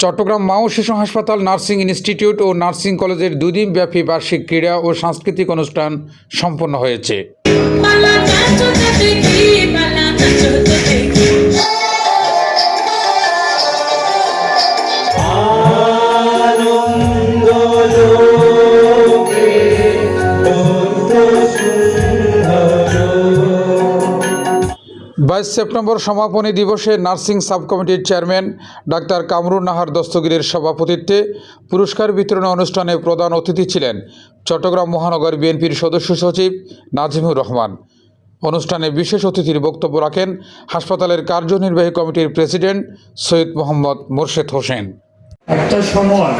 চট্টগ্রাম মা ও শিশু হাসপাতাল নার্সিং ইনস্টিটিউট ও নার্সিং কলেজের দুদিন ব্যাপী বার্ষিক ক্রীড়া ও সাংস্কৃতিক অনুষ্ঠান সম্পন্ন হয়েছে। বাইশ সেপ্টেম্বর সমাপনী দিবসে নার্সিং সাব কমিটির চেয়ারম্যান ডাক্তার কামরুন নাহার দস্তগিরের সভাপতিত্বে পুরস্কার বিতরণ অনুষ্ঠানে প্রধান অতিথি ছিলেন চট্টগ্রাম মহানগর বিএনপির সদস্য সচিব নাজিমুর রহমান। অনুষ্ঠানে বিশেষ অতিথির বক্তব্য রাখেন হাসপাতালের কার্যনির্বাহী কমিটির প্রেসিডেন্ট সৈয়দ মোহাম্মদ মোর্শেদ হোসেন। একটা সময়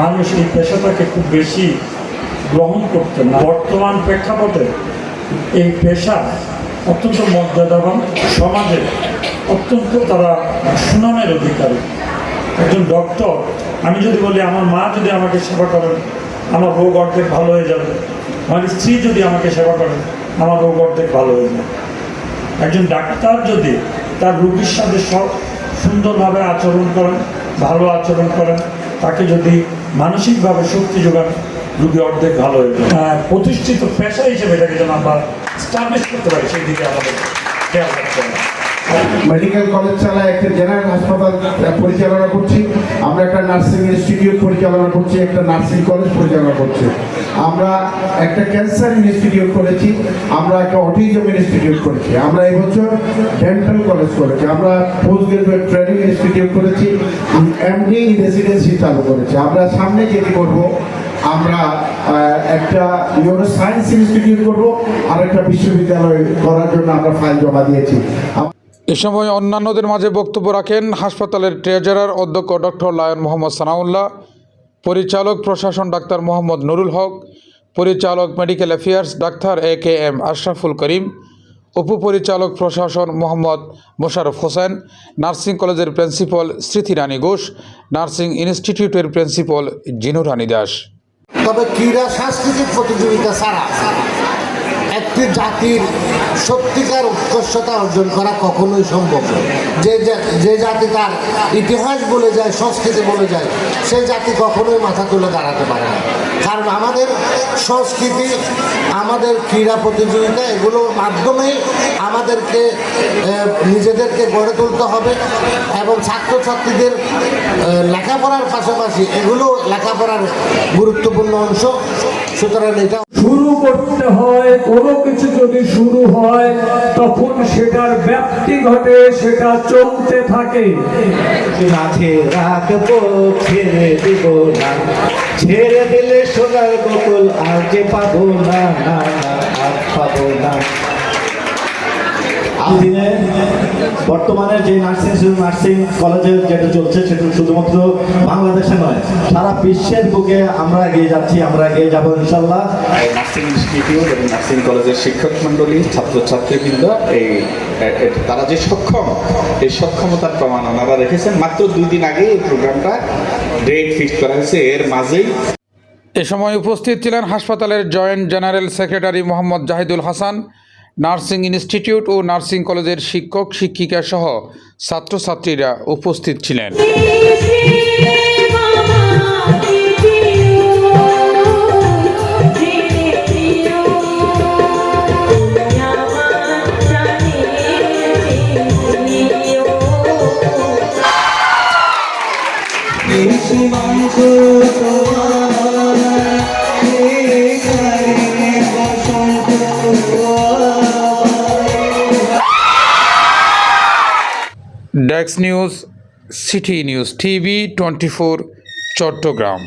মানুষ এই পেশাটাকে খুব বেশি গ্রহণ করতেন বর্তমান প্রেক্ষাপটে এই পেশা অত্যন্ত মর্যাদাবান সমাজে অত্যন্ত তারা সুনামের অধিকারী। একজন ডক্টর আমি যদি বলি আমার মা যদি আমাকে সেবা করেন আমার রোগ অর্ধেক ভালো হয়ে যাবে। আমার স্ত্রী যদি আমাকে সেবা করেন আমার রোগ অর্ধেক ভালো হয়ে যাবে। একজন ডাক্তার যদি তার রোগীর সাথে সব সুন্দরভাবে আচরণ করেন ভালো আচরণ করেন তাকে যদি মানসিকভাবে শক্তি যোগান রুগী অর্ধেক ভালো হয়ে যাবে। হ্যাঁ, প্রতিষ্ঠিত পেশা হিসেবে এটাকে যেন আমরা মেডিকেল কলেজ চালায় একটা জেনারেল হাসপাতাল পরিচালনা করছি। আমরা একটা নার্সিং ইনস্টিটিউট পরিচালনা করছি, একটা নার্সিং কলেজ পরিচালনা করছি। আমরা একটা ক্যান্সার ইনস্টিটিউট করেছি, আমরা একটা অটিজম ইনস্টিটিউট করেছি। আমরা এই বছর ডেন্টাল কলেজ করেছি। আমরা পোস্ট গ্রাজুয়েট ট্রেনিং ইনস্টিটিউট করেছি এমডি রেসিডেন্সি চালু করেছি। আমরা সামনে যেটি করব আমরা একটা নিউরো সায়েন্স ইনস্টিটিউট করব আর একটা বিশ্ববিদ্যালয় করার জন্য আমরা ফাইল জমা দিয়েছি। এ সময় অন্যান্যদের মাঝে বক্তব্য রাখেন হাসপাতালের ট্রেজারার অধ্যক্ষ ডক্টর লায়ন মোহাম্মদ সানাউল্লাহ, পরিচালক প্রশাসন ডাক্তার মোহাম্মদ নুরুল হক, পরিচালক medical affairs doctor A K M Ashraful Karim, উপপরিচালক প্রশাসন মোহাম্মদ মোশারফ হোসেন, নার্সিং কলেজের প্রিন্সিপাল স্মৃতি রানী ঘোষ, নার্সিং ইনস্টিটিউটের প্রিন্সিপাল জিনু রানী দাস। তবে ক্রীড়া সাংস্কৃতিক প্রতিযোগিতা ছাড়া একটি জাতির সত্যিকার উৎকর্ষতা অর্জন করা কখনোই সম্ভব নয়। যে যে জাতি তার ইতিহাস বলে যায়, সংস্কৃতি বলে যায়, সেই জাতি কখনোই মাথা তুলে দাঁড়াতে পারে না। কারণ আমাদের সংস্কৃতি, আমাদের ক্রীড়া প্রতিযোগিতা, এগুলোর মাধ্যমেই আমাদেরকে নিজেদেরকে গড়ে তুলতে হবে এবং ছাত্রছাত্রীদের লেখাপড়ার পাশাপাশি এগুলো লেখাপড়ার গুরুত্বপূর্ণ অংশ। সুতরাং এটা শুরু করতে হয় কোনো কিছু যদি শুরু হয় তখন সেটার ব্যাপ্তি ঘটে সেটা চলতে থাকে। মাঝে রাখব ছেড়ে দিব না। ছেড়ে দিলে সোনার গোকুল আর যে পাবো না না না আর পাবো না। দিনে বর্তমানে যে নার্সিং নার্সিং কলেজে যেটা চলছে সেটা শুধুমাত্র বাংলাদেশে নয় সারা বিশ্বের বুকে আমরা এগিয়ে যাচ্ছি আমরা এগিয়ে যাব ইনশাল্লাহ নার্সিং ইনস্টিটিউট এবং নার্সিং কলেজের শিক্ষক মন্ডলী ছাত্রছাত্রীবৃন্দ এই তারা যে সক্ষম এই সক্ষমতার প্রমাণ ওনারা রেখেছেন। মাত্র দুই দিন আগে এই প্রোগ্রামটা ডেট ফিক্স করা হয়েছে। এর মাঝেই এ সময় উপস্থিত ছিলেন হাসপাতালের joint general secretary Mohammad Zahidul Hasan nursing institute ও নার্সিং কলেজের শিক্ষক শিক্ষিকা সহ ছাত্রছাত্রীরা উপস্থিত ছিলেন। ডেক্স news city news TV twenty four Chattogram